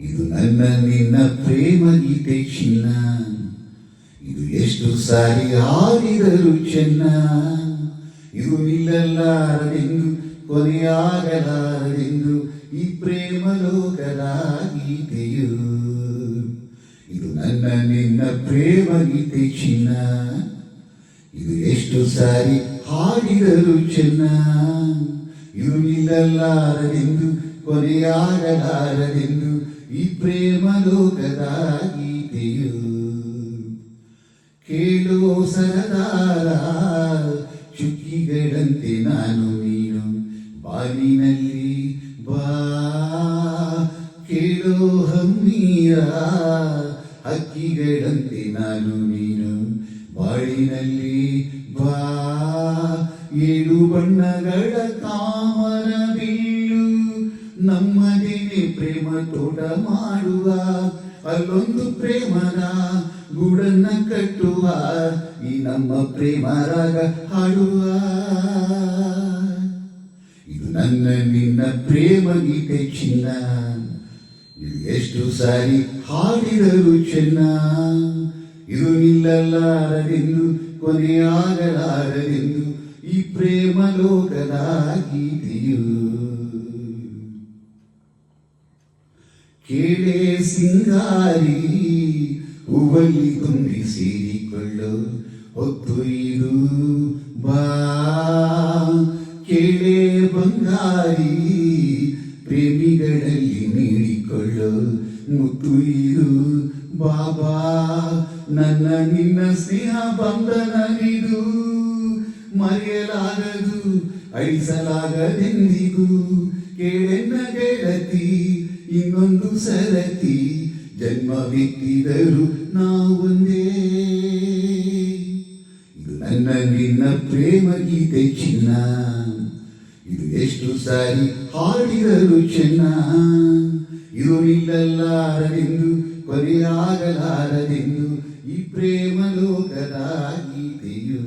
ಇದು ನನ್ನ ನಿನ್ನ ಪ್ರೇಮ ಗೀತೆ ಚಿನ್ನ. ಇದು ಎಷ್ಟು ಸಾರಿ ಹಾಡಿದರು ಚೆನ್ನ. ಇದು ನಿಲ್ಲಲಾರದೆಂದು, ಕೊನೆಯಾಗಲಾರದೆಂದು ಈ ಪ್ರೇಮ ಲೋಕದ ಗೀತೆಯು. ಇದು ನನ್ನ ನಿನ್ನ ಪ್ರೇಮ ಗೀತೆ ಚಿನ್ನ. ಇದು ಎಷ್ಟು ಸಾರಿ ಹಾಡಿದರು ಚೆನ್ನ. ಇದು ನಿಲ್ಲಲಾರದೆಂದು, ಕೊನೆಯಾಗಲಾರದೆಂದು ಈ ಪ್ರೇಮ ಲೋಕದ ಗೀತೆಯು ಕೇಳೋ ಸರದಾರ ಚುಕ್ಕಿಗಳಂತೆ ನಾನು ನೀನು ಬಾನಿನಲ್ಲಿ ಬಾ. ಕೇಳೋ ಹಮ್ಮೀರ ಹಕ್ಕಿಗಳಂತೆ ನಾನು ನೀನು ಬಾಳಿನಲ್ಲಿ ಬಾ. ಏಳು ಬಣ್ಣಗಳ ಬೀಳು ನಮ್ಮದೇನೆ ಪ್ರೇಮ ತೋಟ ಮಾಡುವ, ಅಲ್ಲೊಂದು ಪ್ರೇಮದ ಗುಡನ್ನ ಕಟ್ಟುವ, ಈ ನಮ್ಮ ಪ್ರೇಮ ರಾಗ ಹಾಡುವ. ಇದು ನನ್ನ, ನಿನ್ನ ಪ್ರೇಮ ಗೀತೆ ಚಿನ್ನ. ಇದು ಎಷ್ಟು ಸಾರಿ ಹಾಡಿದರು ಚೆನ್ನ. ಇದು ನಿಲ್ಲಲಾರದೆಂದು ಕೊನೆಯಾಗಲಾರದೆಂದು ಈ ಪ್ರೇಮ ಲೋಕದ ಗೀತೆಯು. ಕೇಳೆ ಸಿಂಗಾರಿ ಹೂವಲ್ಲಿ ತುಂಬಿ ಸೇರಿಕೊಳ್ಳು ಹೊತ್ತು ಇದು ಬಾ ಕೇಳೆ ಬಂಗಾರಿ ಪ್ರೇಮಿಗಳಲ್ಲಿ ನೀಡಿಕೊಳ್ಳು ಮುತ್ತು ಇದು ಬಾಬಾ ನನ್ನ ನಿನ್ನ ಸ್ನೇಹ ಬಂಧನವಿದು ಮರೆಯಲಾಗದು ಅಳಿಸಲಾಗದೆಂದಿಗೂ ಕೇಳೆನ್ನ ಗೆಳತಿ ಇನ್ನೊಂದು ಸರತಿ ಜನ್ಮವೆತ್ತಿದರು ನಾವೊಂದೇ ಇದು ನನ್ನ ನಿನ್ನ ಪ್ರೇಮ ಗೀತೆ ಚಿನ್ನ ಇದು ಎಷ್ಟು ಸಾರಿ ಹಾಡಿದರು ಚೆನ್ನ ಇದು ನಿಲ್ಲಲಾರದೆಂದು ಕೊನೆಯಾಗಲಾರದೆಂದು ಈ ಪ್ರೇಮ ಲೋಕದ ಗೀತೆಯು